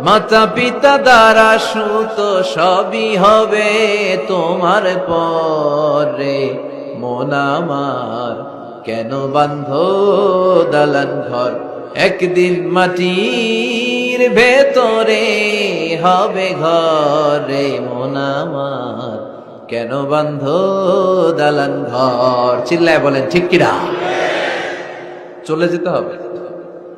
মাতা পিতা দ্বারা সুত সবই হবে তোমার পরে। মন আমার কেন বান্ধ দালান ঘর? একদিন মাটির ভেতরে হবে ঘরে। মন আমার কেন বান্ধ দালান ঘর? চিল্লায় বলেন, ঠিক কিরা চলে যেতে হবে।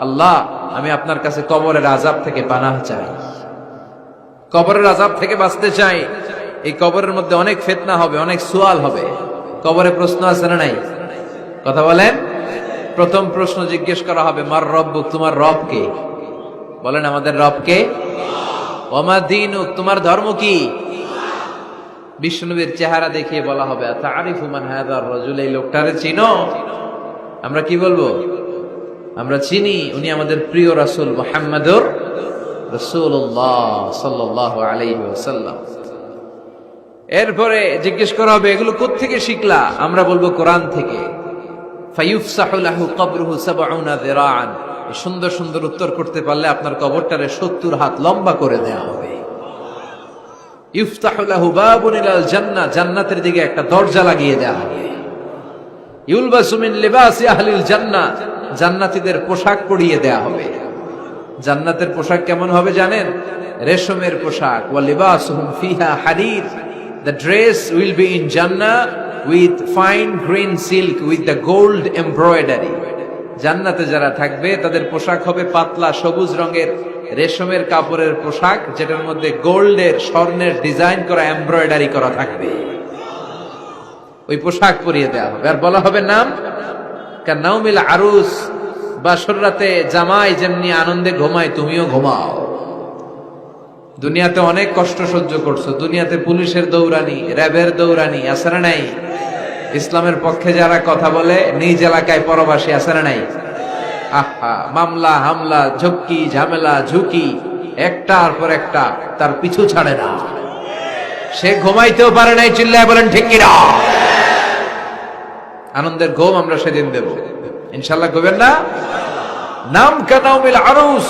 আল্লাহ, আমি আপনার কাছে কবরের আযাব থেকে পানাহ চাই। কবরের আযাব থেকে বাঁচতে চাই, এই কবরের মধ্যে অনেক ফিতনা হবে, অনেক সুয়াল হবে। কবরে প্রশ্ন আছে না নাই? কথা বলেন। প্রথম প্রশ্ন জিজ্ঞেস করা হবে, মার রব্বুক তোমার রব কে? বলেন, আমাদের রব কে? ওমা দিনুক তোমার ধর্ম কি? বিষ্ণুবীর চেহারা দেখিয়ে বলা হবে তারিফ মান হায়দার রজুল? এই লোকটারে চিনো? আমরা কি বলব? আমরা চিনি, উনি আমাদের প্রিয় রাসুল মুহাম্মাদুর রাসূলুল্লাহ সাল্লাল্লাহু আলাইহি ওয়াসাল্লাম। এরপরে জিজ্ঞেস করা হবে, এগুলো কোত্থেকে শিখলা? আমরা বলব কোরআন থেকে। সুন্দর সুন্দর উত্তর করতে পারলে আপনার কবরটারে 70 হাত লম্বা করে দেয়া হবে। ইফতাহু লাহু বাবুন ইলাল জান্নাহ, জান্নাতের দিকে একটা দরজা লাগিয়ে দেয়া হবে। ইউলবাসু মিন লিবাসি আহলিল জান্নাহ। জান্নাতীদের পোশাক পরিয়ে দেয়া হবে। জান্নাতের পোশাক কেমন হবে জানেন? রেশমের পোশাক। ওয়া ফিহা হারির dress will be in Jannah with fine green silk with the gold embroidery জান্নাতে যারা থাকবে, তাদের পোশাক হবে পাতলা সবুজ রঙের। রেশমের কাপড়ের পোশাক, যেটার মধ্যে গোল্ডের, স্বর্ণের ডিজাইন করা এমব্রয়ডারি করা থাকবে। ওই পোশাক পরিয়ে দেওয়া হবে। আর বলা হবে নাম? নাউমিল আরুস বাসর রাতে জামাই যেমনি আনন্দে ঘুমায়, তুমিও ঘুমাও। দুনিয়াতে অনেক কষ্ট সহ্য করছ। দুনিয়াতে পুলিশের দৌড়ানি, র্যাবের দৌড়ানি, আছে না নাই? ইসলামের পক্ষে যারা কথা বলে, নিজ এলাকায় পরবাসী, আছে না নাই? আহা, মামলা, হামলা, ঝক্কি, ঝামেলা, ঝুঁকি একটার পর একটা তার পিছু ছাড়ে না। সে ঘুমাইতেও পারে নাই, চিল্লায় বলেন, ঠিক আনন্দের ঘুম আমরা সেদিন দেব। ইনশাল্লাহ ঘুমেন না? নাম কানাউমিল আরুস।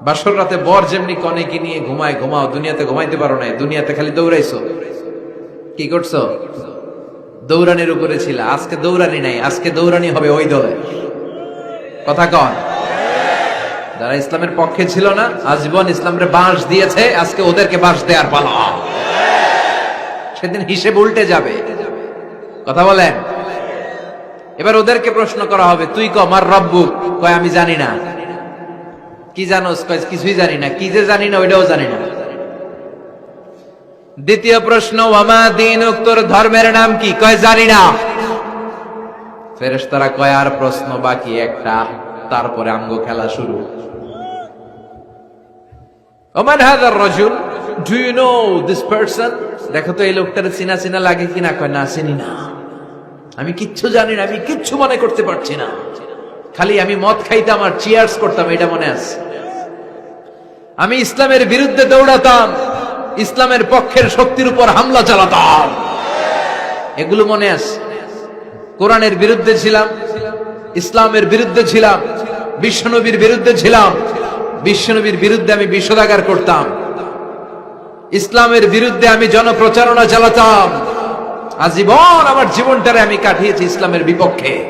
বাসর রাতে বর যেমনি কনেকে নিয়ে ঘুমায়, ঘুমাও, দুনিয়াতে ঘুমাইতে পারো না দুনিয়াতে খালি দৌড়াইছো। কি করছ? দৌড়ানির উপরে ছিল, আজকে দৌড়ানি নাই, আজকে দৌড়ানি হবে ওই দলে। কথা কন। যারা ইসলামের পক্ষে ছিল না, আজীবন ইসলামের বাঁশ দিয়েছে, আজকে ওদেরকে বাঁশ দেওয়ার পালা। সেদিন হিসেব উল্টে যাবে। কথা বলেন। এবার ওদেরকে প্রশ্ন করা হবে, তুই ক আমার রব্বু? কয়, আমি জানি না। কি জানোস? কিছুই জানি না। কি যে জানি না, ওইটাও জানি না। দ্বিতীয় প্রশ্ন, ওয়ামা দিন তোর ধর্মের নাম কি? কয়, জানি না। ফেরেশতারা কয়, আর প্রশ্ন বাকি একটা, তারপরে আঙ্গ খেলা শুরু। ওমান হাজার রজুল, do you know this person? দেখো তো এই লোকটার চিনা চিনা লাগে কিনা? কয়, না, চিনি না। আমি কিচ্ছু জানি না, আমি কিচ্ছু মনে করতে পারছি না। খালি আমি মদ খাইতাম আর চিয়ার্স করতাম, এটা মনে আছে। আমি ইসলামের বিরুদ্ধে দৌড়াতাম, ইসলামের পক্ষের শক্তির উপর হামলা চালাতাম। এগুলো মনে আছে। কোরআনের বিরুদ্ধে ছিলাম, ইসলামের বিরুদ্ধে ছিলাম, বিশ্বনবীর বিরুদ্ধে ছিলাম, বিশ্বনবীর বিরুদ্ধে আমি বিষোদাগার করতাম। ইসলামের বিরুদ্ধে আমি জনপ্রচারণা চালাতাম। আজীবন আমার জীবনটারে আমি কাটিয়েছি ইসলামের বিপক্ষে।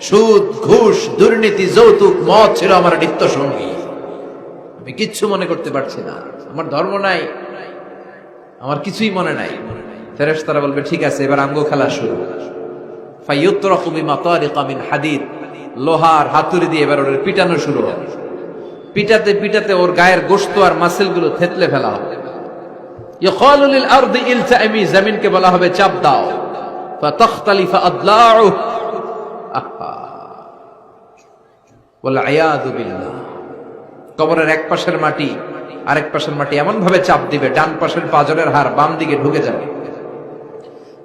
সুদ, ঘুষ, দুর্নীতি, যৌতুক, মদ ছিল আমার নিত্য সঙ্গী আমি কিচ্ছু মনে করতে পারছি না। আমার ধর্ম নাই। আমার কিছুই মনে নাই। ফেরেশ তারা বলবে, ঠিক আছে, এবার আঙ্গ খেলা শুরু। হাদিদ। লোহার হাতুড়ি দিয়ে এবার ওর পিটানো শুরু হবে। পিটাতে পিটাতে ওর গায়ের গোশত আর মাসেলগুলো থেতলে ফেলা হবে। জমিনকে বলা হবে চাপ দাও। কবরের এক পাশের মাটি, আরেক পাশের মাটি এমন ভাবে চাপ দিবে, ডান পাশের পাজরের হার বাম দিকে ঢুকে যাবে।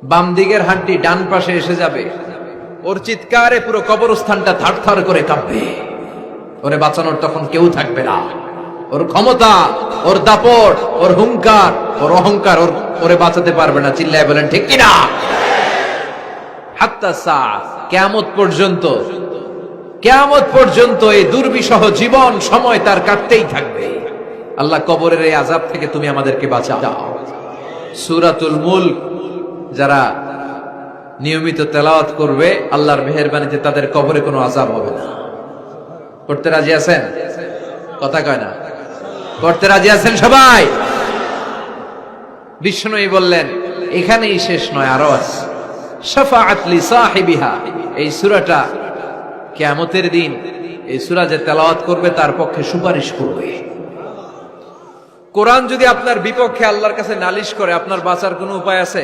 বাম দিকের হাড্ডি ডান পাশে এসে যাবে। ওর চিৎকারে পুরো কবরস্থানটা থার থার করে কাঁপবে। ওরে বাঁচানোর তখন কেউ থাকবে না। ওর ক্ষমতা, ওর দাপট, ওর হুঙ্কার ওর অহংকার ওর ওরে বাঁচাতে পারবে না, চিল্লায় বলেন, ঠিক কিনা? হাত্তা সা, কেয়ামত পর্যন্ত কেয়ামত পর্যন্ত এই দুর্বিষহ জীবন সময় তার কাটতেই থাকবে। আল্লাহ কবরের এই আজাব থেকে তুমি আমাদেরকে বাঁচাও। সুরাতুল মুল্ক, যারা নিয়মিত তেলাওয়াত করবে, আল্লাহর মেহেরবানিতে তাদের কবরে কোনো আজাব হবে না। করতে রাজি আছেন? কথা কয় না। করতে রাজি আছেন সবাই? বিষ্ণুই বললেন, এখানেই শেষ নয় আরও আছে এই সূরাটা কিয়ামতের দিন, এই সূরা যে তেলাওয়াত করবে, তার পক্ষে সুপারিশ করবে। কোরআন যদি আপনার বিপক্ষে আল্লাহর কাছে নালিশ করে, আপনার বাঁচার কোনো উপায় আছে?